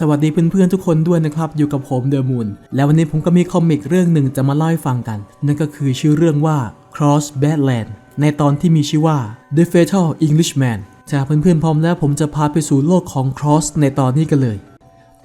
สวัสดีเพื่อนๆทุกคนด้วยนะครับ อยู่กับผมเดอะมูนแล้ววันนี้ผมก็มีคอมิกเรื่องหนึ่งจะมาเล่าให้ฟังกัน นั่นก็คือชื่อเรื่องว่า Cross Badland ในตอนที่มีชื่อว่า The Fatal Englishman จากเพื่อนๆพร้อมแล้วผมจะพาไปสู่โลกของ Cross ในตอนนี้กันเลย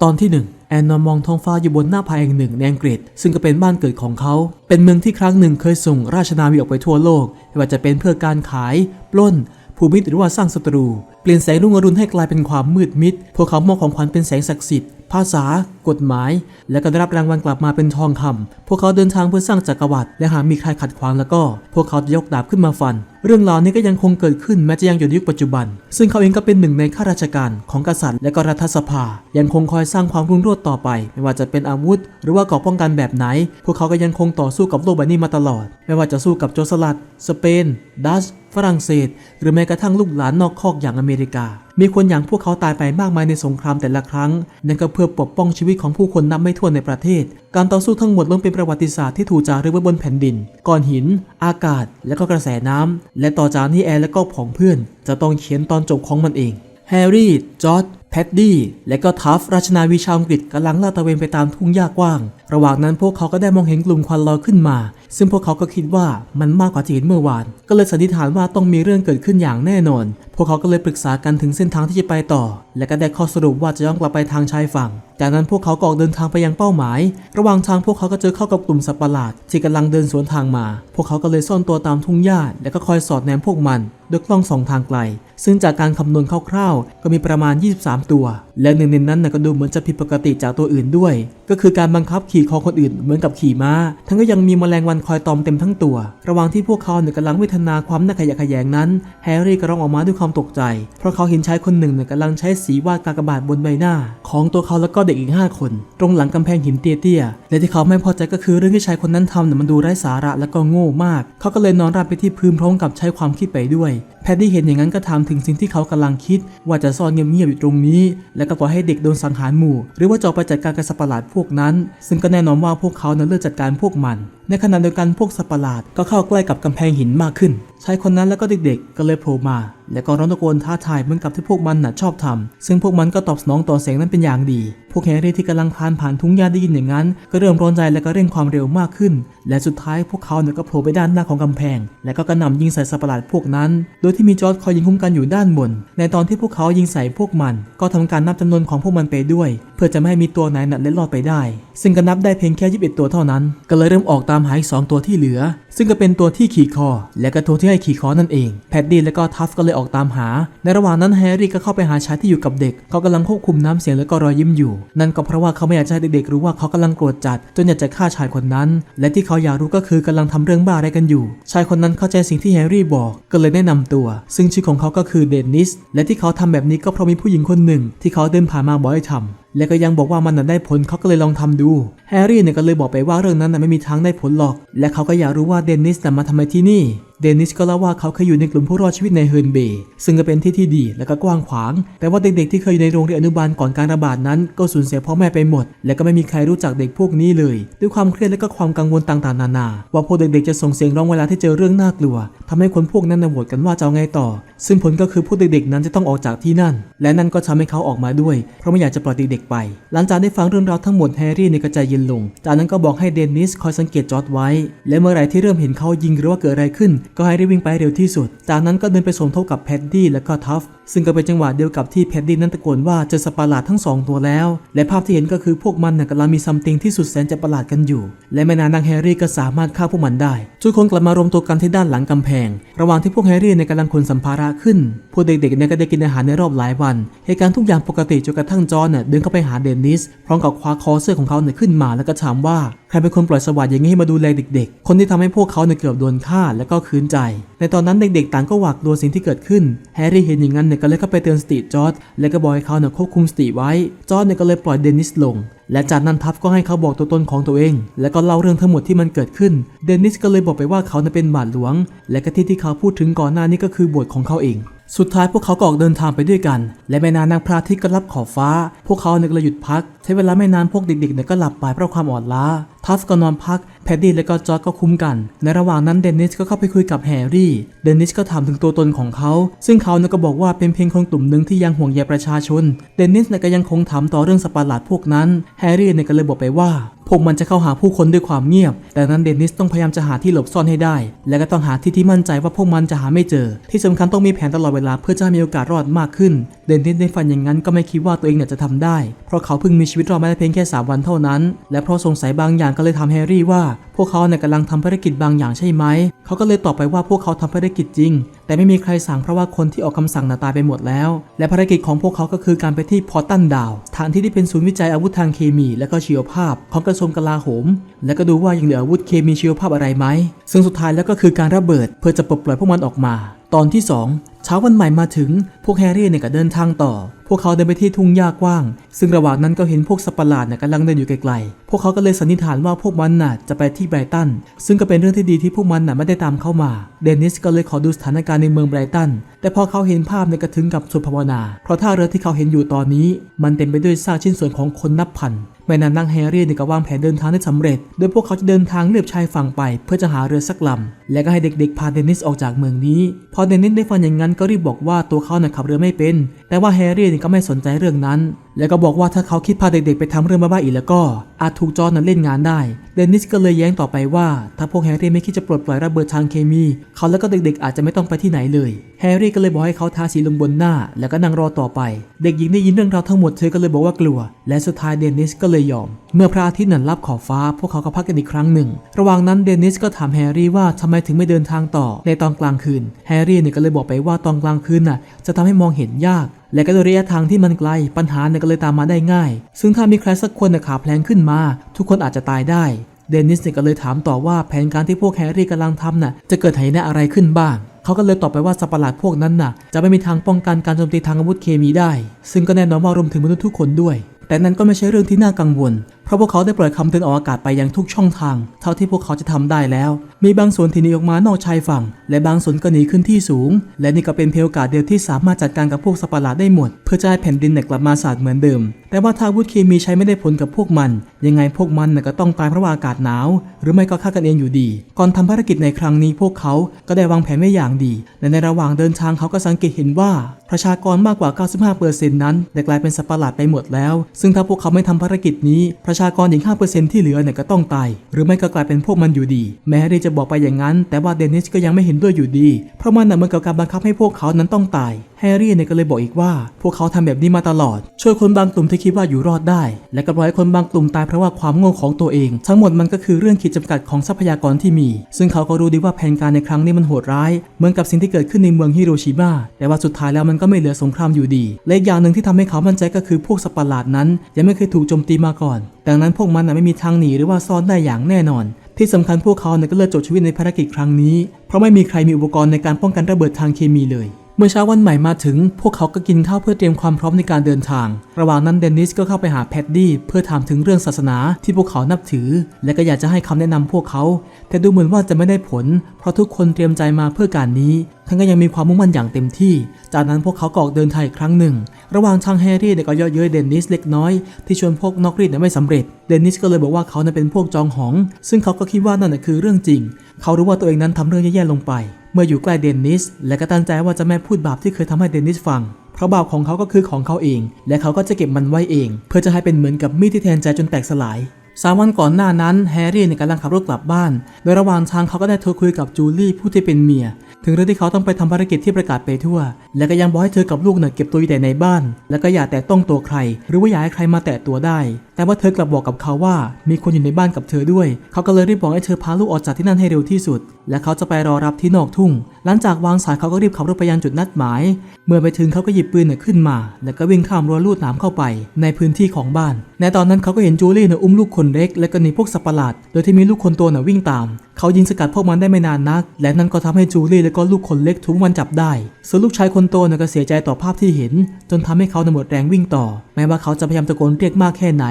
ตอนที่ 1 แอนนอนมองท้องฟ้าอยู่บนหน้าผาแห่งหนึ่งในอังกฤษ ซึ่งก็เป็นบ้านเกิดของเขา เป็นเมืองที่ครั้งหนึ่งเคยส่งราชนาวีออกไปทั่วโลกไม่ว่าจะเป็นเพื่อการขาย ปล้น ภูมิหรือว่าสร้างศัตรู เปลี่ยนแสงรุ่งอรุณให้กลายเป็นความมืดมิด พวกเขามอบของขวัญเป็นแสงศักดิ์สิทธิ์ ภาษา กฎหมาย และก็ได้รับรางวัลกลับมาเป็นทองคำพวกเขาเดินทางเพื่อสร้างจักรวรรดิ และหากมีใครขัดขวางแล้วก็ พวกเขาจะยกดาบขึ้นมาฟัน เรื่องราวนี้ก็ยังคงเกิดขึ้นแม้จะยังอยู่ในยุคปัจจุบัน ซึ่งเขาเองก็เป็นหนึ่งในข้าราชการของกษัตริย์ และก็รัฐสภา ยังคงคอยสร้างความรุ่งโรจน์ต่อไป ไม่ว่าจะเป็นอาวุธ หรือว่ากราะป้องกันแบบไหน พวกเขาก็ยังคงต่อสู้กับโลกใบนี้มาตลอด ไม่ว่าจะสู้กับโจรสลัด สเปน ดัช ฝรั่งเศส หรือแม้กระทั่งลูกหลานนอกคอกอย่างอเมริกา มีคนอย่างพวกเขาตายไปมากมายในสงครามแต่ละครั้ง นั่นก็เพื่อปกป้องชีวิตของผู้คนนับไม่ถ้วนในประเทศ การต่อสู้ทั้งหมดล้วนเป็นประวัติศาสตร์ที่ถูกจารึกไว้บนแผ่นดิน ก้อนหิน อากาศ และก็กระแสน้ำและต่อจากนี้แอร์และก็ผองเพื่อน จะต้องเขียนตอนจบของมันเองแฮร์รี่จอร์ด แพดดี้และก็ทัฟราชนาวีชาวอังกฤษกำลังลาดตระเวนไปตามทุ่งหญ้ากว้าง ระหว่างนั้นพวกเขาก็ได้มองเห็นกลุ่มควันลอยขึ้นมา ซึ่งพวกเขาก็คิดว่ามันมากกว่าที่เห็นเมื่อวาน ก็เลยสันนิษฐานว่าต้องมีเรื่องเกิดขึ้นอย่างแน่นอน พวกเขาก็เลยปรึกษากันถึงเส้นทางที่จะไปต่อ และก็ได้ข้อสรุปว่าจะย้อนกลับไปทางชายฝั่ง จากนั้นพวกเขาก็ออกเดินทางไปยังเป้าหมาย ระหว่างทางพวกเขาก็เจอเข้ากับกลุ่มสัตว์ประหลาดที่กำลังเดินสวนทางมา พวกเขาก็เลยซ่อนตัวตามทุ่งหญ้าและก็คอยสอดแนมพวกมัน ด้วยกล้องสองทางไกล ซึ่งจากการคำนวณคร่าวๆ ก็มีประมาณ 23 ตัว และหนึ่งในนั้นนะก็ดูเหมือนจะผิดปกติจากตัวอื่นด้วย ก็คือการบังคับขี่คอคนอื่นเหมือนกับขี่ม้า ทั้งก็ยังมีแมลงวันคอยตอมเต็มทั้งตัว ระหว่างที่พวกเขาเนี่ยกำลังเวทนาความน่าขยะแขยงนั้น แฮร์รี่ก็ร้องออกมาด้วยความตกใจ เพราะเขาเห็นชายคนหนึ่งเนี่ยกำลังใช้สีวาดกากบาทบนใบหน้า ของตัวเขาแล้วก็เด็กอีก 5 คน ตรงหลังกำแพงหินเตี้ยๆ และที่เขาไม่พอใจก็คือเรื่องที่ชายคนนั้นทำเนี่ยมันดูไร้สาระและก็โง่มาก เขาก็เลยนอนราบไปที่พื้นพร้อมกับใช้ความคิดไปด้วยแพดดี้เห็นอย่างนั้นก็ถามถึงสิ่งที่เขากำลังคิด ว่าจะซ่อนเงียบๆอยู่ตรงนี้ และก็ปล่อยให้เด็กโดนสังหารหมู่ หรือว่าจอไปจัดการกับสัตว์ประหลาดพวกนั้น ซึ่งก็แน่นอนว่าพวกเขานั้นเลือกจัดการพวกมันในขณะเดียวกันพวกสัตว์ประหลาดก็เข้าใกล้กับกำแพงหินมากขึ้น ชายคนนั้นแล้วก็เด็กๆ ก็เลยโผล่มา แล้วก็ร้องตะโกนท้าทายเหมือนกับที่พวกมันน่ะชอบทำซึ่งพวกมันก็ตอบสนองต่อเสียงนั้นเป็นอย่างดี พวกแฮร์รี่ที่กำลังพานผ่านทุ่งหญ้าได้ยินอย่างนั้น ก็เริ่มร้อนใจและก็เร่งความเร็วมากขึ้น และสุดท้ายพวกเขาเนี่ยก็โผล่ไปด้านหน้าของกำแพง และก็กระหน่ำยิงใส่สัตว์ประหลาดพวกนั้น โดยที่มีจอร์ดคอยยิงคุ้มกันอยู่ด้านบน ในตอนที่พวกเขายิงใส่พวกมัน ก็ทำการนับจำนวนของพวกมันไปด้วย เพื่อจะไม่ให้มีตัวไหนน่ะเล็ดลอดไปได้ ซึ่งก็นับได้เพียงแค่21ตัวเท่านั้น ก็เลยเริ่มออกตาามหาอีกสองตัวที่เหลือ ซึ่งก็เป็นตัวที่ขี่คอ และก็ตัวที่ให้ขี่คอนั่นเอง แพดดี้และก็ทัฟก็เลยออกตามหา ในระหว่างนั้นแฮร์รี่ก็เข้าไปหาชายที่อยู่กับเด็ก เขากำลังควบคุมน้ำเสียงและก็รอยยิ้มอยู่ นั่นก็เพราะว่าเขาไม่อยากให้เด็กๆรู้ว่าเขากำลังโกรธจัด จนอยากจะฆ่าชายคนนั้น และที่เขาอยากรู้ก็คือกำลังทำเรื่องบ้าอะไรกันอยู่ ชายคนนั้นเข้าใจสิ่งที่แฮร์รี่บอก ก็เลยแนะนำตัว ซึ่งชื่อของเขาก็คือเดนนิส และที่เขาทำแบบนี้ก็เพราะมีผู้หญิงคนหนึ่ง ที่เขาเดินผ่านมาบอกให้ทำและก็ยังบอกว่ามันน่ะได้ผลเขาก็เลยลองทำดู แฮร์รี่เนี่ยก็เลยบอกไปว่าเรื่องนั้นน่ะไม่มีทางได้ผลหรอก และเขาก็อยากรู้ว่าเดนนิสน่ะมาทำไมที่นี่ เดนิสก็เล่าว่าเขาเคยอยู่ในกลุ่มผู้รอดชีวิตในเฮิร์นเบย์ซึ่งก็เป็นที่ที่ดีและก็กว้างขวาง แต่ว่าเด็กๆที่เคยอยู่ในโรงเรียนอนุบาลก่อนการระบาดนั้น ก็สูญเสียพ่อแม่ไปหมด และก็ไม่มีใครรู้จักเด็กพวกนี้เลย ด้วยความเครียดและก็ความกังวลต่างๆนานา ว่าพวกเด็กๆจะส่งเสียงร้องเวลาที่เจอเรื่องน่ากลัวทำให้คนพวกนั้นน่ะโหวตกันว่าจะเอาไงต่อ ซึ่งผลก็คือพวกเด็กๆนั้นจะต้องออกจากที่นั่น และนั่นก็ทำให้เขาออกมาด้วย เพราะไม่อยากจะปล่อยเด็กๆไป หลังจากได้ฟังเรื่องราวทั้งหมดแฮร์รี่ในก็ใจเย็นลง จากนั้นก็บอกให้เดนิสคอยสังเกตจอร์ดไว้ และเมื่อไรที่เริ่มเห็นเขายิงหรือว่าเกิดอะไรขึ้นก็ให้รีบวิ่งไปเร็วที่สุด จากนั้นก็เดินไปสมทบกับแพดดี้และก็ทัฟซึ่งก็เป็นจังหวะเดียวกับที่แพดดี้นั้นตะโกนว่าเจอสัตว์ประหลาดทั้งสองตัวแล้ว และภาพที่เห็นก็คือพวกมันน่ะกำลังมีซัมติงที่สุดแสนจะประหลาดกันอยู่ และไม่นานนางแฮร์รี่ก็สามารถฆ่าพวกมันได้ทุกคนกลับมารวมตัวกันที่ด้านหลังกำแพง ระหว่างที่พวกแฮร์รี่ในกำลังขนสัมภาระขึ้น พวกเด็กๆเนี่ยก็ได้กินอาหารในรอบหลายวัน เหตุการณ์ทุกอย่างปกติจนกระทั่งจอห์นน่ะเดินเข้าไปหาเดนนิสพร้อมกับคว้าคอเสื้อของเขาเนี่ยขึ้นมาแล้วก็ถามว่าใครเป็นคนปล่อยสวัสดอย่างนี้ให้มาดูแลเด็ก ๆ คนที่ทำให้พวกเขาเนี่ยเกือบโดนฆ่าและก็คืนใจ ในตอนนั้นเด็กๆ ต่างก็หวาดกลัวสิ่งที่เกิดขึ้น แฮร์รี่เห็นอย่างนั้นเนี่ยก็เลยเข้าไปเตือนสติจอร์ดและก็บอกให้เขาเนี่ยควบคุมสติไว้ จอร์ดเนี่ยก็เลยปล่อยเดนนิสลง และจากนั้นทัฟก็ให้เขาบอกตัวตนของตัวเอง และก็เล่าเรื่องทั้งหมดที่มันเกิดขึ้น เดนนิสก็เลยบอกไปว่าเขาน่ะเป็นบาทหลวง และก็ที่ที่เขาพูดถึงก่อนหน้านี้ก็คือบทของเขาเองสุดท้ายพวกเขาก็ออกเดินทางไปด้วยกัน และไม่นานนางพระอาทิตย์ก็รับขอบฟ้า พวกเขาเนี่ยก็เลยหยุดพัก ใช้เวลาไม่นานพวกเด็กๆเนี่ยก็หลับไปเพราะความอ่อนล้า ทัฟก็นอนพัก แพดดี้และก็จอร์ดก็คุ้มกัน ในระหว่างนั้นเดนนิสก็เข้าไปคุยกับแฮร์รี่ เดนนิสก็ถามถึงตัวตนของเขา ซึ่งเขาเนี่ยก็บอกว่าเป็นเพียงคนกลุ่มหนึ่งที่ยังห่วงใยประชาชน เดนนิสเนี่ยก็ยังคงถามต่อเรื่องสปาร์ลาดพวกนั้น แฮร์รี่เนี่ยก็เลยบอกไปว่า พวกมันจะเข้าหาผู้คนด้วยความเงียบ แต่นั้นเดนนิสต้องพยายามจะหาที่หลบซ่อนให้ได้ และก็ต้องหาที่ที่มั่นใจว่าพวกมันจะหาไม่เจอ ที่สำคัญต้องมีแผนตลอดเวลาเพื่อจะมีโอกาสรอดมากขึ้น เดนนิสในฝันอย่างนั้นก็ไม่คิดว่าตัวเองเนี่ยจะทำได้ เพราะเขาเพิ่งมีชีวิตรอดมาได้เพียงแค่3วันเท่านั้น และเพราะสงสัยบางอย่างก็เลยถามแฮร์รี่ว่าพวกเขาเนี่ยกำลังทำภารกิจบางอย่างใช่ไหม เขาก็เลยตอบไปว่าพวกเขาทำภารกิจจริงแต่ไม่มีใครสั่งเพราะว่าคนที่ออกคำสั่งน่ะตายไปหมดแล้ว และภารกิจของพวกเขาก็คือการไปที่พอตันดาวฐานที่ที่เป็นศูนย์วิจัยอาวุธทางเคมีและก็ชีวภาพ ของกระทรวงกลาโหม และก็ดูว่ายังเหลืออาวุธเคมีชีวภาพอะไรไหม ซึ่งสุดท้ายแล้วก็คือการระเบิด เพื่อจะปลดปล่อยพวกมันออกมา ตอนที่ 2 เช้าวันใหม่มาถึง พวกแฮร์รี่เนี่ยก็เดินทางต่อ พวกเขาเดินไปที่ทุ่งหญ้ากว้าง ซึ่งระหว่างนั้นก็เห็นพวกสัตว์ประหลาดเนี่ยกำลังเดินอยู่ไกลๆ พวกเขาก็เลยสันนิษฐานว่าพวกมันน่ะจะไปที่ไบรตัน ซึ่งก็เป็นเรื่องที่ดีที่พวกมันน่ะไม่ได้ตามเข้ามา เดนิสก็เลยขอดูสถานการณ์ในเมืองไบรตัน แต่พอเขาเห็นภาพเนี่ยก็ถึงกับสุดภาวนา เพราะท่าเรือที่เขาเห็นอยู่ตอนนี้ มันเต็มไปด้วยซากชิ้นส่วนของคนนับพันไม่นานนักแฮร์รี่เนี่ยก็วางแผนเดินทางได้สำเร็จ โดยพวกเขาจะเดินทางเลียบชายฝั่งไป เพื่อจะหาเรือสักลำและก็ให้เด็กๆ พาเดนิสออกจากเมืองนี้ พอเดนิสได้ฟังอย่างนั้นก็รีบบอกว่าตัวเขาเนี่ยขับเรือไม่เป็น แต่ว่าแฮร์รี่เนี่ยก็ไม่สนใจเรื่องนั้น แล้วก็บอกว่าถ้าเขาคิดพาเด็กๆไปทำเรื่องบ้าๆอีกแล้วก็ อาจถูกจอร์นนั้นเล่นงานได้ เดนิสก็เลยแย้งต่อไปว่า ถ้าพวกแฮร์รี่ไม่คิดจะปลดปล่อยระเบิดทางเคมี เขาแล้วก็เด็กๆ อาจจะไม่ต้องไปที่ไหนเลย แฮร์รี่ก็เลยบอกให้เขาทาสีลงบนหน้า แล้วก็นั่งรอต่อไป เด็กหญิงได้ยินเรื่องราวทั้งหมดเธอก็เลยบอกว่ากลัว และสุดท้ายเดนิสก็เลยยอม เมื่อพระอาทิตย์นั้นลับขอบฟ้า พวกเขาก็พักกันอีกครั้งหนึ่ง ระหว่างนั้นเดนิสก็ถามแฮร์รี่ว่าทำไมถึงไม่เดินทางต่อในตอนกลางคืน แฮร์รี่เนี่ยก็เลยบอกไปว่าตอนกลางคืนน่ะจะทำให้มองเห็นยาก และก็โดยระยะทางที่มันไกล ปัญหาเนี่ยก็เลยตามมาได้ง่าย ซึ่งถ้ามีใครสักคนน่ะขาแพลงขึ้นมา ทุกคนอาจจะตายได้เดนิสเนี่ยก็เลยถามต่อว่าแผนการที่พวกแฮร์รี่กำลังทำน่ะจะเกิดไหนอะไรขึ้นบ้าง เขาก็เลยตอบไปว่าสัตว์ประหลาดพวกนั้นน่ะ จะไม่มีทางป้องกันการโจมตีทางอาวุธเคมีได้ ซึ่งก็แน่นอนว่ารวมถึงมนุษย์ทุกคนด้วย แต่นั้นก็ไม่ใช่เรื่องที่น่ากังวล เพราะพวกเขาได้ปล่อยคำเตือนออกอากาศไปยังทุกช่องทาง เท่าที่พวกเขาจะทำได้แล้ว มีบางส่วนที่หนีออกมานอกชายฝั่ง และบางส่วนก็หนีขึ้นที่สูง และนี่ก็เป็นเพียงโอกาสเดียวที่สามารถจัดการกับพวกสัตว์ประหลาดได้หมด เพื่อจะให้แผ่นดินเนี่ยกลับมาสะอาดเหมือนเดิม แต่ว่าถ้าวุธเคมีใช้ไม่ได้ผลกับพวกมัน ยังไงพวกมันน่ะก็ต้องตายเพราะว่าอากาศหนาว หรือไม่ก็ฆ่ากันเองอยู่ดี ก่อนทำภารกิจในครั้งนี้พวกเขาก็ได้วางแผนไว้อย่างดีและในระหว่างเดินทางเขาก็สังเกตเห็นว่าประชากรมากกว่า 95%นั้นได้กลายเป็นสัตว์ประหลาดไปหมดแล้ว ซึ่งถ้าพวกเขาไม่ทำภารกิจนี้ประชากรอีก 5%ที่เหลือเนี่ยก็ต้องตาย หรือไม่ก็กลายเป็นพวกมันอยู่ดี แม้ที่จะบอกไปอย่างนั้น แต่ว่าเดนิสก็ยังไม่เห็นด้วยอยู่ดี เพราะมันน่ะเหมือนกับการบังคับให้พวกเขานั้นต้องตาย แฮร์รี่เนี่ยก็เลยบอกอีกว่า พวกเขาทำแบบนี้มาตลอด ช่วยคนบางกลุ่มที่คิดว่าอยู่รอดได้ และก็ปล่อยคนบางกลุ่มตายเพราะว่าความโง่ของตัวเอง ทั้งหมดมันก็คือเรื่องขีดจำกัดของทรัพยากรที่มี ซึ่งเขาก็รู้ดีว่าแผนการในครั้งนี้มันโหดร้าย เหมือนกับสิ่งที่เกิดขึ้นในเมืองฮิโรชิมาแต่ว่าสุดท้ายแล้วมันก็ไม่เหลือสงครามอยู่ดี และอย่างหนึ่งที่ทำให้เขามั่นใจก็คือพวกสัตว์ปหลาดนั้น ยังไม่เคยถูกโจมตีมาก่อนดังนั้นพวกมันน่ะไม่มีทางหนีหรือว่าซ่อนได้อย่างแน่นอน ที่สำคัญพวกเขาเนี่ยก็เลือกจบชีวิตในภารกิจครั้งนี้ เพราะไม่มีใครมีอุปกรณ์ในการป้องกันระเบิดทางเคมีเลย เมื่อเช้าวันใหม่มาถึง พวกเขาก็กินข้าวเพื่อเตรียมความพร้อมในการเดินทาง ระหว่างนั้นเดนนิสก็เข้าไปหาแพดดี้เพื่อถามถึงเรื่องศาสนาที่พวกเขานับถือ และก็อยากจะให้คำแนะนำพวกเขา แต่ดูเหมือนว่าจะไม่ได้ผล เพราะทุกคนเตรียมใจมาเพื่อการนี้ทั้งก็ยังมีความมุ่งมั่นอย่างเต็มที่ จากนั้นพวกเขาก็ออกเดินทางอีกครั้งหนึ่ง ระหว่างทางแฮร์รี่เนี่ยก็เยาะเย้ยเดนนิสเล็กน้อย ที่ชวนพวกนอกรีดเนี่ยไม่สำเร็จ เดนนิสก็เลยบอกว่าเขานั้นเป็นพวกจองหอง ซึ่งเขาก็คิดว่านั่นคือเรื่องจริง เขารู้ว่าตัวเองนั้นทำเรื่องแย่ๆลงไป เมื่ออยู่ใกล้เดนนิส และก็ตั้งใจว่าจะไม่พูดบาปที่เคยทำให้เดนนิสฟัง เพราะบาปของเขาก็คือของเขาเอง และเขาก็จะเก็บมันไว้เอง เพื่อจะให้เป็นเหมือนกับมีดที่แทนใจจนแตกสลายสามวันก่อนหน้านั้นแฮร์รี่กำลังขับรถกลับบ้าน โดยระหว่างทางเขาก็ได้โทรคุยกับจูลี่ผู้ที่เป็นเมีย ถึงเรื่องที่เขาต้องไปทำภารกิจที่ประกาศไปทั่ว และก็ยังบอกให้เธอกับลูกเนี่ยเก็บตัวอยู่แต่ในบ้าน แล้วก็อย่าแตะต้องตัวใคร หรือว่าอย่าให้ใครมาแตะตัวได้ แต่ว่าเธอกลับบอกกับเขาว่า มีคนอยู่ในบ้านกับเธอด้วย เขาก็เลยรีบบอกให้เธอพาลูกออกจากที่นั่นให้เร็วที่สุด และเขาจะไปรอรับที่นอกทุ่ง หลังจากวางสายเขาก็รีบขับรถไปยังจุดนัดหมาย เมื่อไปถึงเขาก็หยิบปืนเนี่ยขึ้นมา แล้วก็วิ่งข้ามรั้วลูดหนามเข้าไป ในพื้นที่ของบ้าน ในตอนนั้นเขาก็เห็นจูลี่เนี่ยอุ้มลูกคนเล็ก และก็หนีพวกสัตว์ประหลาด โดยที่มีลูกคนโตน่ะวิ่งตาม เขายิงสกัดพวกมันได้ไม่นานนัก และนั่นก็ทำให้จูลี่และก็ลูกคนเล็กถูกมันจับได้ ส่วนลูกชายคนโตเนี่ยก็เสียใจต่อภาพที่เห็น จนทำให้เขาเนี่ยหมดแรงวิ่งต่อ แม้ว่าเขาจะพยายามตะโกนเรียกมากแค่ไหน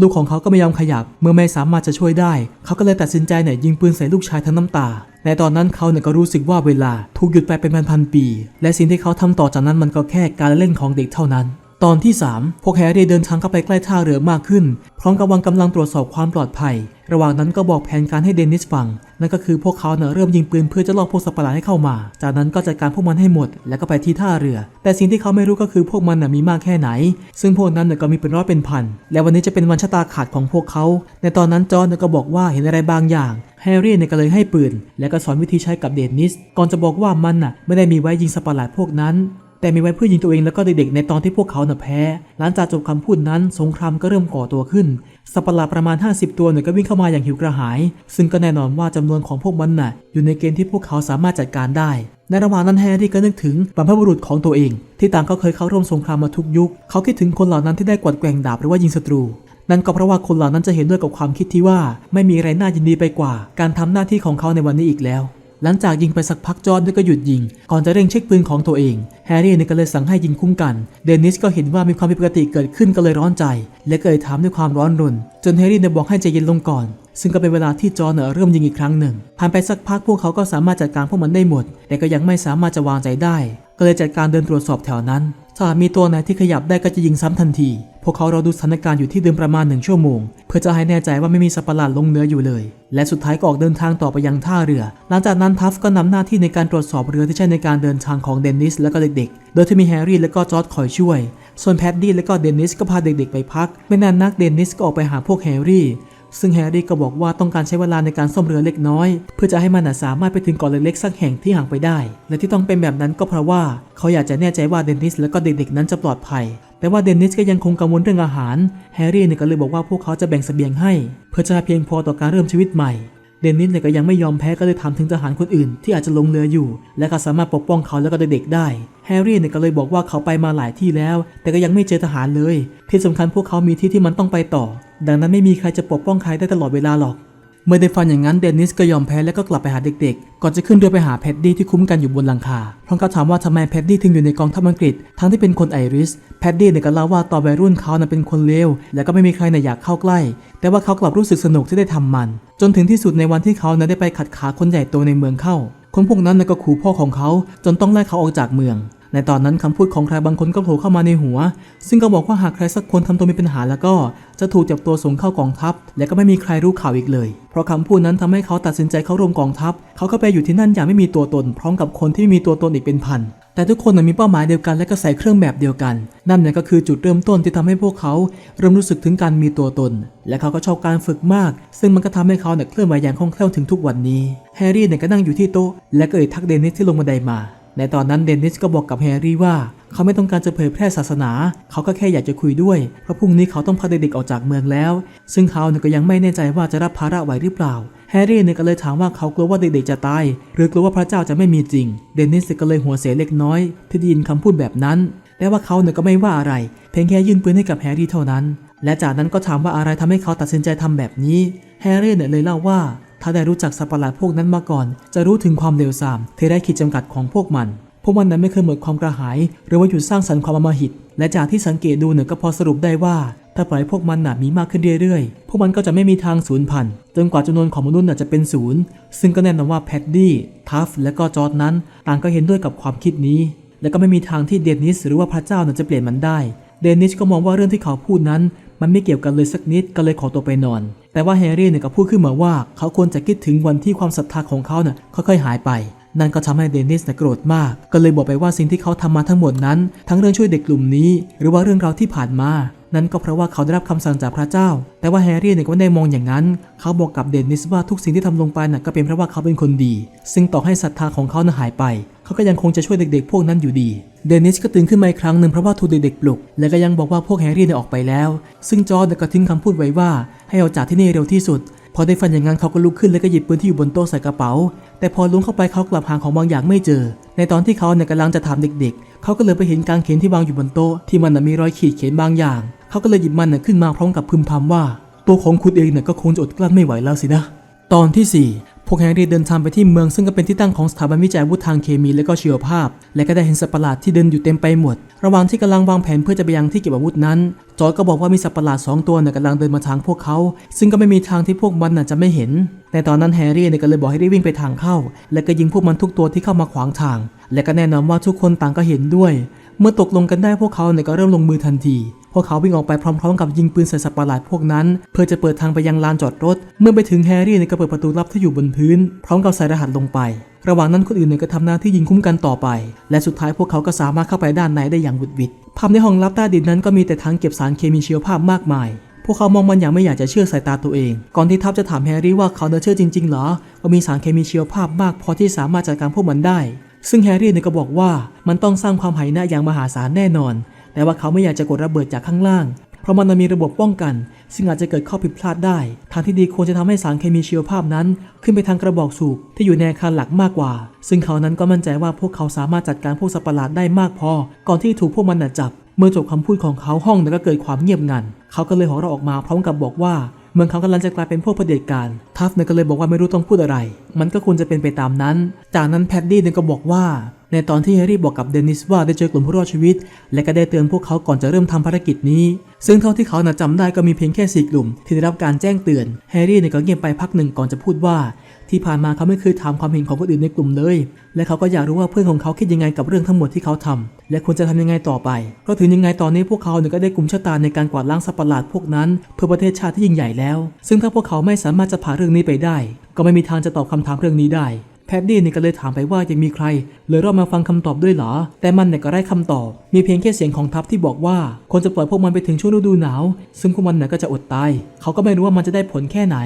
ลูกของเขาก็ไม่ยอมขยับ เมื่อไม่สามารถจะช่วยได้ เขาก็เลยตัดสินใจเนี่ยยิงปืนใส่ลูกชายทั้งน้ำตาในตอนนั้นเขาเนี่ยก็รู้สึกว่าเวลาถูกหยุดไปเป็นพันๆปี และสิ่งที่เขาทำต่อจากนั้นมันก็แค่การเล่นของเด็กเท่านั้น ตอนที่ 3 พวกแฮร์รี่เดินทางเข้าไปใกล้ท่าเรือมากขึ้น พร้อมกับวางกำลังตรวจสอบความปลอดภัย ระหว่างนั้นก็บอกแผนการให้เดนนิสฟัง นั่นก็คือพวกเขาเน่ะเริ่มยิงปืนเพื่อจะล่อพวกสัตว์ประหลาดให้เข้ามา จากนั้นก็จัดการพวกมันให้หมด แล้วก็ไปที่ท่าเรือ แต่สิ่งที่เขาไม่รู้ก็คือพวกมันน่ะมีมากแค่ไหน ซึ่งพวกนั้นน่ะก็มีเป็นร้อยเป็นพัน และวันนี้จะเป็นวันชะตาขาดของพวกเขา ในตอนนั้นจอห์นน่ะก็บอกว่าเห็นอะไรบางอย่างแฮร์รี่เนี่ยก็เลยให้ปืน และก็สอนวิธีใช้กับเดนนิส ก่อนจะบอกว่ามันน่ะไม่ได้มีไว้ยิงสัตว์ประหลาดพวกนั้น แต่มีไว้เพื่อยิงตัวเองแล้วก็เด็กๆในตอนที่พวกเขาน่ะแพ้ หลังจากจบคำพูดนั้น สงครามก็เริ่มก่อตัวขึ้น สัตว์ปหลาประมาณ 50 ตัวเนี่ยก็วิ่งเข้ามาอย่างหิวกระหาย ซึ่งก็แน่นอนว่าจำนวนของพวกมันน่ะ อยู่ในเกณฑ์ที่พวกเขาสามารถจัดการได้ ในระหว่างนั้นแฮร์รี่ก็นึกถึงบรรพบุรุษของตัวเอง ที่ต่างก็เคยเข้าร่วมสงครามมาทุกยุค เขาคิดถึงคนเหล่านั้นที่ได้กวัดแกว่งดาบหรือว่ายิงศัตรูนั่นก็เพราะว่าคนเหล่านั้นจะเห็นด้วยกับความคิดที่ว่า ไม่มีอะไรน่ายินดีไปกว่า การทำหน้าที่ของเขาในวันนี้อีกแล้ว หลังจากยิงไปสักพักจอร์นก็หยุดยิง ก่อนจะเร่งเช็คปืนของตัวเอง แฮร์รี่นี่ก็เลยสั่งให้ยิงคุ้มกัน เดนิสก็เห็นว่ามีความผิดปกติเกิดขึ้นก็เลยร้อนใจ และก็เลยถามด้วยความร้อนรน จนแฮร์รี่เนี่ยบอกให้ใจเย็นลงก่อน ซึ่งก็เป็นเวลาที่จอร์นเริ่มยิงอีกครั้งหนึ่ง ผ่านไปสักพักพวกเขาก็สามารถจัดการพวกมันได้หมด แต่ก็ยังไม่สามารถจะวางใจได้ ก็เลยจัดการเดินตรวจสอบแถวนั้น ถ้ามีตัวไหนที่ขยับได้ก็จะยิงซ้ำทันที พวกเขารอดูสถานการณ์อยู่ที่เดิมประมาณหนึ่งชั่วโมง เพื่อจะให้แน่ใจว่าไม่มีสัปหลาดลงเหนืออยู่เลย และสุดท้ายก็ออกเดินทางต่อไปยังท่าเรือ หลังจากนั้นทัฟก็นำหน้าที่ในการตรวจสอบเรือที่ใช้ในการเดินทางของเดนนิสและก็เด็กๆ โดยที่มีแฮร์รี่และก็จอร์ดคอยช่วย ส่วนแพดดี้และก็เดนนิสก็พาเด็กๆ ไปพัก ไม่นานนักเดนนิสก็ออกไปหาพวกแฮร์รี่ ซึ่งแฮร์รี่ก็บอกว่าต้องการใช้เวลาในการซ่อมเรือเล็กน้อย เพื่อจะให้มันสามารถไปถึงเกาะเล็กๆสักแห่งที่ห่างไปได้ และที่ต้องเป็นแบบนั้นก็เพราะว่าเขาอยากจะแน่ใจว่าเดนนิสและก็เด็กๆนั้นจะปลอดภัย แต่ว่าเดนนิสก็ยังคงกังวลเรื่องอาหาร แฮร์รี่เนี่ยก็เลยบอกว่าพวกเขาจะแบ่งเสบียงให้ เพื่อจะเพียงพอต่อการเริ่มชีวิตใหม่ เดนนิสเนี่ยก็ยังไม่ยอมแพ้ก็เลยถามถึงทหารคนอื่น ที่อาจจะลงเรืออยู่ และก็สามารถปกป้องเขาและก็เด็กๆได้แฮร์รี่เนี่ยก็เลยบอกว่าเขาไปมาหลายที่แล้ว แต่ก็ยังไม่เจอทหารเลย ที่สำคัญพวกเขามีที่ที่มันต้องไปต่อ ดังนั้นไม่มีใครจะปกป้องใครได้ตลอดเวลาหรอก เมื่อได้ฟังอย่างนั้นเดนนิสก็ยอมแพ้แล้วก็กลับไปหาเด็กๆ ก่อนจะขึ้นเรือไปหาแพดดี้ที่คุ้มกันอยู่บนหลังคาพราะเขาถามว่าทำไมแพดดี้ถึงอยู่ในกองทัพอังกฤษ ทั้งที่เป็นคนไอริส แพดดี้เนี่ยก็เล่าว่าตอนวัยรุ่นเขาน่ะเป็นคนเลว และก็ไม่มีใครน่ะอยากเข้าใกล้ แต่ว่าเขากลับรู้สึกสนุกที่ได้ทำมัน จนถึงที่สุดในวันที่เขาน่ะได้ไปขัดขาคนใหญ่โตในเมืองเข้า คนพวกนั้นนะก็ขู่พ่อของเขาจนต้องไล่เขาออกจากเมือง ในตอนนั้นคำพูดของใครบางคนก็โผล่เข้ามาในหัว ซึ่งก็บอกว่าหากใครสักคนทำตัวมีปัญหาแล้วก็จะถูกจับตัวส่งเข้ากองทัพ และก็ไม่มีใครรู้ข่าวอีกเลย เพราะคำพูดนั้นทำให้เขาตัดสินใจเข้าร่วมกองทัพ เขาก็ไปอยู่ที่นั่นอย่างไม่มีตัวตน พร้อมกับคนที่ไม่มีตัวตนอีกเป็นพันแต่ทุกคนมีเป้าหมายเดียวกันและก็ใส่เครื่องแบบเดียวกัน นั่นเนี่ยก็คือจุดเริ่มต้นที่ทำให้พวกเขาเริ่มรู้สึกถึงการมีตัวตน และเขาก็ชอบการฝึกมาก ซึ่งมันก็ทำให้เขาเนี่ยเคลื่อนไหวอย่างคล่องแคล่วถึงทุกวันนี้ แฮร์รี่เนี่ยก็นั่งอยู่ที่โต๊ะและก็เอ่ยทักเดนิสที่ลงบันไดมา ในตอนนั้นเดนนิสก็บอกกับแฮร์รี่ว่า เขาไม่ต้องการจะเผยแพร่ศาสนา เขาก็แค่อยากจะคุยด้วย เพราะพรุ่งนี้เขาต้องพาเด็กๆออกจากเมืองแล้ว ซึ่งเขาเนี่ยก็ยังไม่แน่ใจว่าจะรับภาระไหวหรือเปล่า แฮร์รี่เนี่ยก็เลยถามว่าเขากลัวว่าเด็กๆจะตาย หรือกลัวว่าพระเจ้าจะไม่มีจริง เดนนิสก็เลยหัวเสียเล็กน้อย ที่ได้ยินคำพูดแบบนั้น แต่ว่าเขาเนี่ยก็ไม่ว่าอะไร เพียงแค่ยื่นปืนให้กับแฮร์รี่เท่านั้น และจากนั้นก็ถามว่าอะไรทำให้เขาตัดสินใจทำแบบนี้ แฮร์รี่เนี่ยเลยเล่าว่า ถ้าได้รู้จักสัตว์ประหลาดพวกนั้นมาก่อน จะรู้ถึงความเลวทรามที่ได้ขีดจำกัดของพวกมัน พวกมันนั้นไม่เคยหมดความกระหาย หรือว่าหยุดสร้างสรรค์ความอมหิต และจากที่สังเกตดูเนี่ยก็พอสรุปได้ว่า ถ้าปล่อยพวกมันน่ะมีมากขึ้นเรื่อยๆ พวกมันก็จะไม่มีทางสูญพันธุ์จนกว่าจำนวนของมนุษย์น่ะจะเป็นศูนย์ ซึ่งก็แน่นอนว่าแพดดี้ ทัฟ และก็จอร์ดนั้น ต่างก็เห็นด้วยกับความคิดนี้ และก็ไม่มีทางที่เดนิสหรือว่าพระเจ้าน่ะจะเปลี่ยนมันได้ เดนิสก็มองว่าเรื่องที่เขาพูดนั้น มันไม่เกี่ยวกันเลยสักนิดก็เลยขอตัวไปนอน แต่ว่าแฮร์รี่เนี่ยก็พูดขึ้นมาว่า เขาควรจะคิดถึงวันที่ความศรัทธาของเขาเนี่ยค่อยๆหายไป นั่นก็ทำให้เดนิสเนี่ยโกรธมาก ก็เลยบอกไปว่าสิ่งที่เขาทำมาทั้งหมดนั้น ทั้งเรื่องช่วยเด็กกลุ่มนี้ หรือว่าเรื่องราวที่ผ่านมา นั่นก็เพราะว่าเขาได้รับคำสั่งจากพระเจ้า แต่ว่าแฮร์รี่เนี่ยก็ไม่ได้มองอย่างนั้น เขาบอกกับเดนิสว่าทุกสิ่งที่ทำลงไปน่ะก็เป็นเพราะว่าเขาเป็นคนดี ซึ่งต่อให้ศรัทธาของเขาน่ะหายไป เขาก็ยังคงจะช่วยเด็กๆ พวกนั้นอยู่ดี เดนิสก็ตื่นขึ้นมาอีกครั้งหนึ่งเพราะว่าถูกเด็กๆปลุก และก็ยังบอกว่าพวกแฮร์รี่เนี่ยออกไปแล้ว ซึ่งจอร์ดก็ทิ้งคำพูดไว้ว่า ให้ออกจากที่นี่เร็วที่สุด พอได้ฟันอย่างนั้นเขาก็ลุกขึ้นแล้วก็หยิบปืนที่อยู่บนโต๊ะใส่กระเป๋า แต่พอลุงเข้าไปเขากลับหาของบางอย่างไม่เจอ ในตอนที่เขาเนี่ยกำลังจะถามเด็ก ๆ เขาก็เลยไปเห็นกางเขนที่วางอยู่บนโต๊ะที่มันมีรอยขีดเขียนบางอย่าง เขาก็เลยหยิบมันน่ะขึ้นมาพร้อมกับพึมพำว่า ตัวของคุณเองเนี่ยก็คงจะอดกลั้นไม่ไหวแล้วสินะ ตอนที่ 4 พวกแฮร์รี่เดินทางไปที่เมืองซึ่งก็เป็นที่ตั้งของสถาบันวิจัยวุธทางเคมีและก็ชีวภาพ และก็ได้เห็นสัตว์ประหลาดที่เดินอยู่เต็มไปหมด ระหว่างที่กำลังวางแผนเพื่อจะไปยังที่เก็บอาวุธนั้น จอร์จก็บอกว่ามีสัตว์ประหลาดสองตัวเนี่ยกำลังเดินมาทางพวกเขา ซึ่งก็ไม่มีทางที่พวกมันน่ะจะไม่เห็น ในตอนนั้นแฮร์รี่เนี่ยก็เลยบอกให้รีบวิ่งไปทางเข้า และก็ยิงพวกมันทุกตัวที่เข้ามาขวางทาง และก็แน่นอนว่าทุกคนต่างก็เห็นด้วย เมื่อตกลงกันได้พวกเขาเนี่ยก็เริ่มลงมือทันที พวกเขาวิ่งออกไปพร้อมๆกับยิงปืนใส่สัตว์ประหลาดพวกนั้น เพื่อจะเปิดทางไปยังลานจอดรถ เมื่อไปถึงแฮร์รี่เนี่ยก็เปิดประตูลับที่อยู่บนพื้น พร้อมกับใส่รหัสลงไป ระหว่างนั้นคนอื่นเนี่ยก็ทำหน้าที่ยิงคุ้มกันต่อไป และสุดท้ายพวกเขาก็สามารถเข้าไปด้านในได้อย่างบุดวิดภาพในห้องลับใต้ดินนั้นก็มีแต่ถังเก็บสารเคมีชีวภาพมากมาย พวกเขามองมันอย่างไม่อยากจะเชื่อสายตาตัวเอง ก่อนที่ทัพจะถามแฮร์รี่ว่าเขาเนอเชื่อจริงๆ เหรอว่ามีสารเคมีชีวภาพมากพอที่สามารถจัดการพวกมันได้ ซึ่งแฮร์รี่เนี่ยก็บอกว่ามันต้องสร้างความหายนะอย่างมหาศาลแน่นอน แต่ว่าเขาไม่อยากจะกดระเบิดจากข้างล่าง เพราะมันมีระบบป้องกัน ซึ่งอาจจะเกิดข้อผิดพลาดได้ ทางที่ดีควรจะทำให้สารเคมีชีวภาพนั้น ขึ้นไปทางกระบอกสูบที่อยู่ในอาคารหลักมากกว่า ซึ่งเขานั้นก็มั่นใจว่าพวกเขาสามารถจัดการพวกสัตว์ประหลาดได้มากพอ ก่อนที่ถูกพวกมันจับ เมื่อจบคำพูดของเขาห้องนั้นก็เกิดความเงียบงัน เขาก็เลยหัวเราะออกมาพร้อมกับบอกว่า เมืองเขากำลังจะกลายเป็นพวกเผด็จการ ทัฟเนี่ยก็เลยบอกว่าไม่รู้ต้องพูดอะไร มันก็ควรจะเป็นไปตามนั้น จากนั้นแพดดี้เนี่ยก็บอกว่า ในตอนที่แฮร์รี่บอกกับเดนิสว่าได้เจอกลุ่มผู้รอดชีวิต และก็ได้เตือนพวกเขาก่อนจะเริ่มทำภารกิจนี้ ซึ่งเท่าที่เขาน่ะจำได้ก็มีเพียงแค่สี่กลุ่ม ที่ได้รับการแจ้งเตือน แฮร์รี่เนี่ยก็เงียบไปพักหนึ่งก่อนจะพูดว่า ที่ผ่านมาเขาไม่เคยถามความเห็นของคนอื่นในกลุ่มเลย และเขาก็อยากรู้ว่าเพื่อนของเขาคิดยังไงกับเรื่องทั้งหมดที่เขาทำและควรจะทำยังไงต่อไป เพราะถึงยังไงตอนนี้พวกเขาเนี่ยก็ได้กลุ่มชะตาในการกวาดล้างสัปหลาดพวกนั้น เพื่อประเทศชาติที่ยิ่งใหญ่แล้ว ซึ่งถ้าพวกเขาไม่สามารถจะผ่านเรื่องนี้ไปได้ ก็ไม่มีทางจะตอบคำถามเรื่องนี้ได้ แพดดี้เนี่ยก็เลยถามไปว่ายังมีใครเลยรอบมาฟังคำตอบด้วยเหรอ แต่มันเนี่ยก็ได้คำตอบ มีเพียงแค่เสียงของทัพที่บอกว่าควรจะปล่อยพวกมันไปถึงช่วงฤดูหนาว ซึ่งพวกมันเนี่ยก็จะอดตาย เขาก็ไม่รู้ว่ามันจะได้ผลแค่ไหน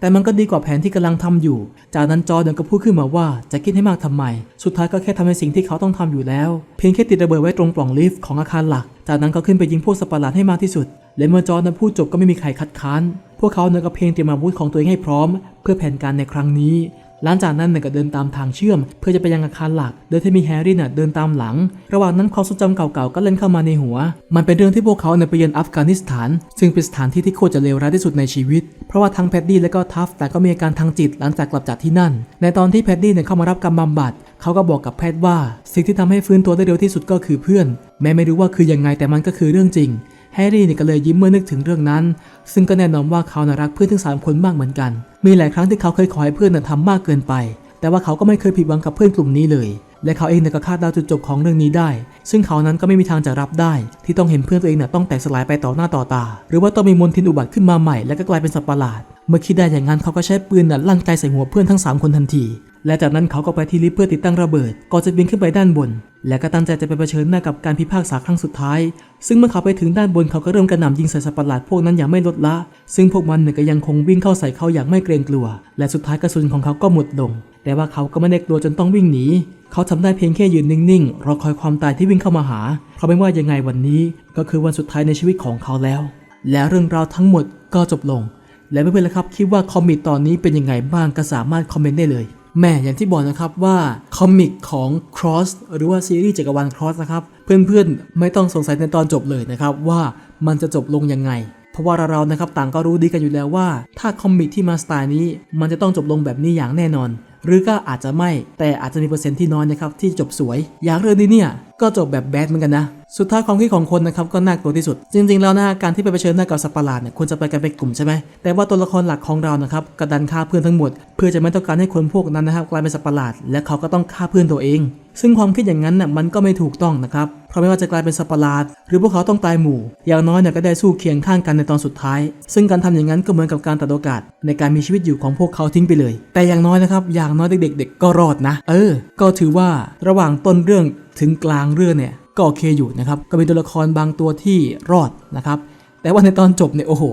แต่มันก็ดีกว่าแผนที่กำลังทำอยู่ จากนั้นจอร์แดนก็พูดขึ้นมาว่าจะคิดให้มากทำไม สุดท้ายก็แค่ทำในสิ่งที่เขาต้องทำอยู่แล้ว เพียงแค่ติดระเบิดไว้ตรงปล่องลิฟต์ของอาคารหลัก จากนั้นก็ขึ้นไปยิงพวกสัตว์ปหลาดให้มากที่สุด และเมื่อจอร์แดนพูดจบก็ไม่มีใครคัดค้าน พวกเขาเนี่ยก็เพียงเตรียมอาวุธของตัวเองให้พร้อม เพื่อแผนการในครั้งนี้ หลังจากนั้นเนี่ยก็เดินตามทางเชื่อม เพื่อจะไปยังอาคารหลัก โดยที่มีแฮร์รี่เน่ะเดินตามหลัง ระหว่างนั้นความทรงจำเก่าๆก็เล่นเข้ามาในหัว มันเป็นเรื่องที่พวกเขาเนี่ยไปเยือนอัฟกานิสถาน ซึ่งเป็นสถานที่ที่โคตรจะเลวร้ายที่สุดในชีวิต เพราะว่าทั้งแพดดี้และก็ทัฟแต่ก็มีอาการทางจิตหลังจากกลับจากที่นั่น ในตอนที่แพดดี้เนี่ยเข้ามารับการบำบัดเขาก็บอกกับแพทย์ว่า สิ่งที่ทำให้ฟื้นตัวได้เร็วที่สุดก็คือเพื่อน แม้ไม่รู้ว่าคือยังไงแต่มันก็คือเรื่องจริงแฮร์รี่เนี่ยก็เลยยิ้มเมื่อนึกถึงเรื่องนั้น ซึ่งก็แน่นอนว่าเขาน่ะรักเพื่อนทั้งสามคนมากเหมือนกัน มีหลายครั้งที่เขาเคยขอให้เพื่อนน่ะทำมากเกินไป แต่ว่าเขาก็ไม่เคยผิดหวังกับเพื่อนกลุ่มนี้เลย และเขาเองก็คาดเดาจุดจบของเรื่องนี้ได้ ซึ่งเขานั้นก็ไม่มีทางจะรับได้ ที่ต้องเห็นเพื่อนตัวเองน่ะต้องแตกสลายไปต่อหน้าต่อตา หรือว่าต้องมีมลทินอุบัติขึ้นมาใหม่และก็กลายเป็นสัตว์ประหลาด เมื่อคิดได้อย่างนั้นเขาก็ใช้ปืนน่ะลั่นไกใส่หัวเพื่อนทั้งสามคนทันที และจากนั้นเขาก็ไปที่ลิฟต์เพื่อติดตั้งระเบิด ก่อนจะบินขึ้นไปด้านบน และก็ตั้งใจจะไปเผชิญหน้ากับการพิพากษาครั้งสุดท้าย ซึ่งเมื่อเขาไปถึงด้านบนเขาก็เริ่มกระหน่ำยิงใส่สัตว์ประหลาดพวกนั้นอย่างไม่ลดละ ซึ่งพวกมันเนี่ยก็ยังคงวิ่งเข้าใส่เขาอย่างไม่เกรงกลัว และสุดท้ายกระสุนของเขาก็หมดลง แต่ว่าเขาก็ไม่ได้กลัวจนต้องวิ่งหนี เขาทำได้เพียงแค่ยืนนิ่งๆ รอคอยความตายที่วิ่งเข้ามาหา เพราะไม่ว่ายังไงวันนี้ ก็คือวันสุดท้ายในชีวิตของเขาแล้ว และเรื่องราวทั้งหมดก็จบลง และเพื่อนๆล่ะครับคิดว่าคอมิกตอนนี้เป็นยังไงบ้างก็สามารถคอมเมนต์ได้เลย แม่อย่างที่บอกนะครับว่าคอมิกของ Cross หรือว่าซีรีส์จักรวาล Cross นะครับ เพื่อนๆ ไม่ต้องสงสัยในตอนจบเลยนะครับ ว่ามันจะจบลงยังไง เพราะว่าเราๆนะครับต่างก็รู้ดีกันอยู่แล้วว่า ถ้าคอมิกที่มาสไตล์นี้ มันจะต้องจบลงแบบนี้อย่างแน่นอน หรือก็อาจจะไม่แต่อาจจะมีเปอร์เซ็นต์ที่น้อยนะครับที่จบสวย อย่างเรื่องนี้เนี่ยก็จบแบบแบดเหมือนกันนะ สุดท้ายความคิดของคนนะครับก็น่ากลัวที่สุด จริง ๆ แล้วนะการที่ไปเผชิญหน้ากับสัตว์ประหลาดเนี่ยควรจะไปกันเป็นกลุ่มใช่ไหมแต่ว่าตัวละครหลักของเรานะครับกระดันฆ่าเพื่อนทั้งหมด เพื่อจะไม่ต้องการให้คนพวกนั้นนะครับกลายเป็นสัตว์ประหลาด และเขาก็ต้องฆ่าเพื่อนตัวเอง ซึ่งความคิดอย่างนั้นน่ะมันก็ไม่ถูกต้องนะครับ เพราะไม่ว่าจะกลายเป็นสัประหลาด หรือพวกเขาต้องตายหมู่ อย่างน้อยเนี่ยก็ได้สู้เคียงข้างกันในตอนสุดท้าย ซึ่งการทำอย่างนั้นก็เหมือนกับการตัดโอกาส ในการมีชีวิตอยู่ของพวกเขาทิ้งไปเลย แต่อย่างน้อยนะครับ อย่างน้อยเด็กๆก็รอดนะ เออ ก็ถือว่าระหว่างต้นเรื่องถึงกลางเรื่องเนี่ยก็โอเคอยู่นะครับ ก็มีตัวละครบางตัวที่รอดนะครับ แต่ว่าในตอนจบเนี่ยโอ้โห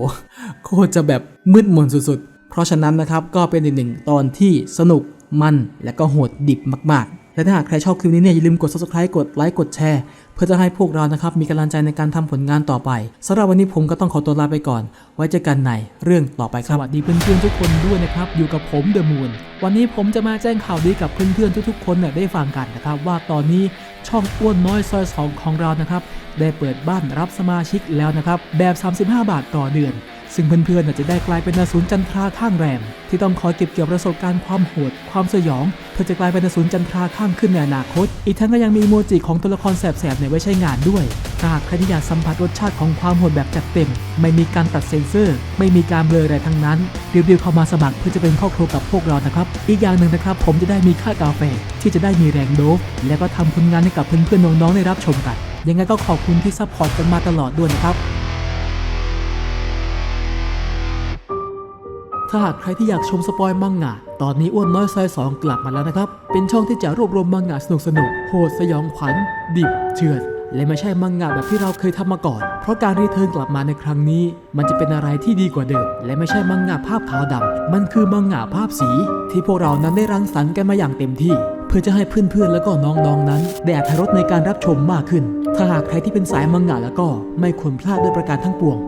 โคตรจะแบบมืดมนสุดๆ เพราะฉะนั้นนะครับก็เป็นอีกหนึ่งตอนที่สนุกมันและก็โหดดิบมากๆ และถ้าหากใครชอบคลิปนี้เนี่ยอย่าลืมกด subscribe กดไลค์กดแชร์ เพื่อจะให้พวกเรานะครับมีกำลังใจในการทำผลงานต่อไปสำหรับวันนี้ผมก็ต้องขอตัวลาไปก่อน ไว้เจอกันในเรื่องต่อไปครับสวัสดีเพื่อนๆทุกคนด้วยนะครับอยู่กับผมเดอะมูนวันนี้ผมจะมาแจ้งข่าวดีกับเพื่อนๆทุกๆ คนเนี่ยได้ฟังกันนะครับว่าตอนนี้ช่องอ้วนน้อยซอยสองของเรานะครับได้เปิดบ้านรับสมาชิกแล้วนะครับแบบ 35 บาทต่อเดือน ซึ่งเพื่อนๆอาจจะได้กลายเป็นอสูรจันทราข้างแรม ที่ต้องคอยเก็บเกี่ยวประสบการณ์ความโหด ความสยอง เพื่อจะกลายเป็นอสูรจันทราข้างขึ้นในอนาคต อีกทั้งก็ยังมีอีโมจิของตัวละครแสบๆในไว้ใช้งานด้วยหากใครที่อยากสัมผัสรสชาติของความโหดแบบจัดเต็ม ไม่มีการตัดเซ็นเซอร์ ไม่มีการเบลออะไรทั้งนั้นรีบๆเข้ามาสมัครเพื่อจะเป็นครอบครัวกับพวกเรานะครับ อีกอย่างหนึ่งนะครับ ผมจะได้มีค่ากาแฟที่จะได้มีแรงโดฟและก็ทำผลงานให้กับเพื่อนๆน้องๆได้รับชมกันยังไงก็ขอบคุณที่ซัพพอร์ตกันมาตลอดด้วยนะครับ ถ้าหากใครที่อยากชมสปอยมังงะ ตอนนี้อ้วนน้อยซอยสองกลับมาแล้วนะครับ เป็นช่องที่จะรวบรวมมังงะสนุกสนุกโหดสยองขวัญ ดิบเถื่อนและไม่ใช่มังงะแบบที่เราเคยทำมาก่อน เพราะการรีเทิร์นกลับมาในครั้งนี้ มันจะเป็นอะไรที่ดีกว่าเดิม และไม่ใช่มังงะภาพขาวดำมันคือมังงะภาพสี ที่พวกเรานั้นได้รังสรรค์กันมาอย่างเต็มที่ เพื่อจะให้เพื่อนๆ แล้วก็น้องๆนั้นได้อรรถรสในการรับชมมากขึ้น ถ้าหากใครที่เป็นสายมังงะแล้วก็ไม่ควรพลาดด้วยประการทั้งปวง